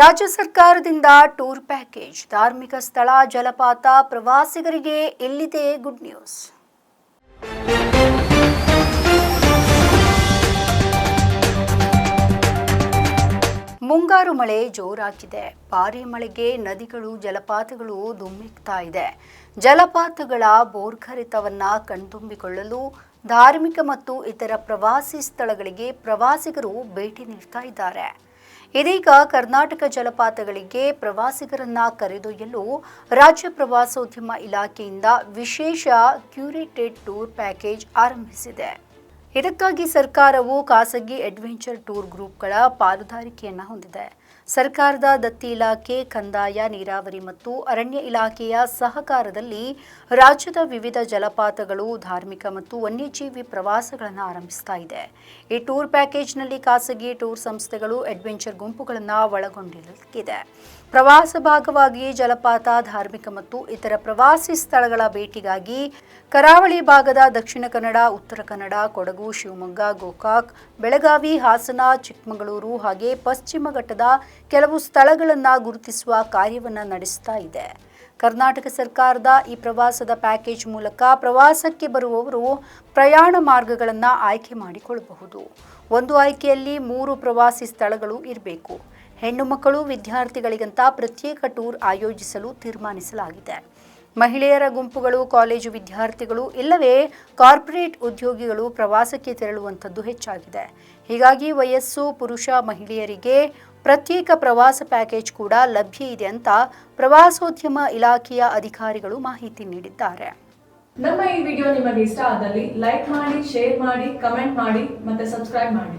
ರಾಜ್ಯ ಸರ್ಕಾರದಿಂದ tour package, ಧಾರ್ಮಿಕ ಸ್ಥಳ, ಜಲಪಾತ, ಪ್ರವಾಸಿಗರಿಗೆ ಎಲ್ಲಿದೆ ಗುಡ್ ನ್ಯೂಸ್. ಮುಂಗಾರು ಮಳೆ ಜೋರಾಗಿದೆ. ಭಾರಿ ಮಳೆಗೆ ನದಿಗಳು, ಜಲಪಾತಗಳು ಧುಮ್ಮಿಕ್ತಾ ಇದೆ. ಜಲಪಾತಗಳ ಬೋರ್ಖರಿತವನ್ನ ಕಣ್ತುಂಬಿಕೊಳ್ಳಲು ಧಾರ್ಮಿಕ ಮತ್ತು ಇತರ ಪ್ರವಾಸಿ ಸ್ಥಳಗಳಿಗೆ ಪ್ರವಾಸಿಗರು ಭೇಟಿ ನೀಡ್ತಾ ಇದ್ದಾರೆ. ಇದೀಗ ಕರ್ನಾಟಕ ಜಲಪಾತಗಳಿಗೆ ಪ್ರವಾಸಿಗರನ್ನ ಕರೆದೊಯ್ಯಲು ರಾಜ್ಯ ಪ್ರವಾಸೋದ್ಯಮ ಇಲಾಖೆಯಿಂದ ವಿಶೇಷ ಕ್ಯೂರೇಟೆಡ್ ಟೂರ್ ಪ್ಯಾಕೇಜ್ ಆರಂಭಿಸಿದೆ. ಇದಕ್ಕಾಗಿ ಸರ್ಕಾರವು ಖಾಸಗಿ ಅಡ್ವೆಂಚರ್ ಟೂರ್ ಗ್ರೂಪ್ಗಳ ಪಾಲುದಾರಿಕೆಯನ್ನು ಹೊಂದಿದೆ. ಸರ್ಕಾರದ ದತ್ತಿ ಇಲಾಖೆ, ಕಂದಾಯ, ನೀರಾವರಿ ಮತ್ತು ಅರಣ್ಯ ಇಲಾಖೆಯ ಸಹಕಾರದಲ್ಲಿ ರಾಜ್ಯದ ವಿವಿಧ ಜಲಪಾತಗಳು, ಧಾರ್ಮಿಕ ಮತ್ತು ವನ್ಯಜೀವಿ ಪ್ರವಾಸಗಳನ್ನು ಆರಂಭಿಸ್ತಾ ಇದೆ. ಈ ಟೂರ್ ಪ್ಯಾಕೇಜ್ನಲ್ಲಿ ಖಾಸಗಿ ಟೂರ್ ಸಂಸ್ಥೆಗಳು ಅಡ್ವೆಂಚರ್ ಗುಂಪುಗಳನ್ನು ಒಳಗೊಂಡಿರಲಿದೆ ಪ್ರವಾಸ ಭಾಗವಾಗಿ ಜಲಪಾತ, ಧಾರ್ಮಿಕ ಮತ್ತು ಇತರ ಪ್ರವಾಸಿ ಸ್ಥಳಗಳ ಭೇಟಿಗಾಗಿ ಕರಾವಳಿ ಭಾಗದ ದಕ್ಷಿಣ ಕನ್ನಡ, ಉತ್ತರ ಕನ್ನಡ ಕೊಡಗು ಶಿವಮೊಗ್ಗ, ಗೋಕಾಕ್, ಬೆಳಗಾವಿ, ಹಾಸನ, ಚಿಕ್ಕಮಗಳೂರು ಹಾಗೆ ಪಶ್ಚಿಮ ಘಟ್ಟದ ಕೆಲವು ಸ್ಥಳಗಳನ್ನು ಗುರುತಿಸುವ ಕಾರ್ಯವನ್ನು ನಡೆಸ್ತಾ ಇದೆ. ಕರ್ನಾಟಕ ಸರ್ಕಾರದ ಈ ಪ್ರವಾಸದ ಪ್ಯಾಕೇಜ್ ಮೂಲಕ ಪ್ರವಾಸಕ್ಕೆ ಬರುವವರು ಪ್ರಯಾಣ ಮಾರ್ಗಗಳನ್ನು ಆಯ್ಕೆ ಮಾಡಿಕೊಳ್ಳಬಹುದು. ಒಂದು ಆಯ್ಕೆಯಲ್ಲಿ ಮೂರು ಪ್ರವಾಸಿ ಸ್ಥಳಗಳು ಇರಬೇಕು. ಹೆಣ್ಣು ಮಕ್ಕಳು ವಿದ್ಯಾರ್ಥಿಗಳಿಗಂತ ಪ್ರತ್ಯೇಕ ಟೂರ್ ಆಯೋಜಿಸಲು ತೀರ್ಮಾನಿಸಲಾಗಿದೆ. ಮಹಿಳೆಯರ ಗುಂಪುಗಳು, ಕಾಲೇಜು ವಿದ್ಯಾರ್ಥಿಗಳು, ಇಲ್ಲವೇ ಕಾರ್ಪೊರೇಟ್ ಉದ್ಯೋಗಿಗಳು ಪ್ರವಾಸಕ್ಕೆ ತೆರಳುವಂಥದ್ದು ಹೆಚ್ಚಾಗಿದೆ. ಹೀಗಾಗಿ ವಯಸ್ಸು, ಪುರುಷ, ಮಹಿಳೆಯರಿಗೆ ಪ್ರತ್ಯೇಕ ಪ್ರವಾಸ ಪ್ಯಾಕೇಜ್ ಕೂಡ ಲಭ್ಯ ಇದೆ ಅಂತ ಪ್ರವಾಸೋದ್ಯಮ ಇಲಾಖೆಯ ಅಧಿಕಾರಿಗಳು ಮಾಹಿತಿ ನೀಡಿದ್ದಾರೆ. ನಮ್ಮ ಈ ವಿಡಿಯೋ ನಿಮಗೆ ಇಷ್ಟ ಆದಲ್ಲಿ ಲೈಕ್ ಮಾಡಿ, ಶೇರ್ ಮಾಡಿ, ಕಮೆಂಟ್ ಮಾಡಿ ಮತ್ತೆ ಸಬ್ಸ್ಕ್ರೈಬ್ ಮಾಡಿ.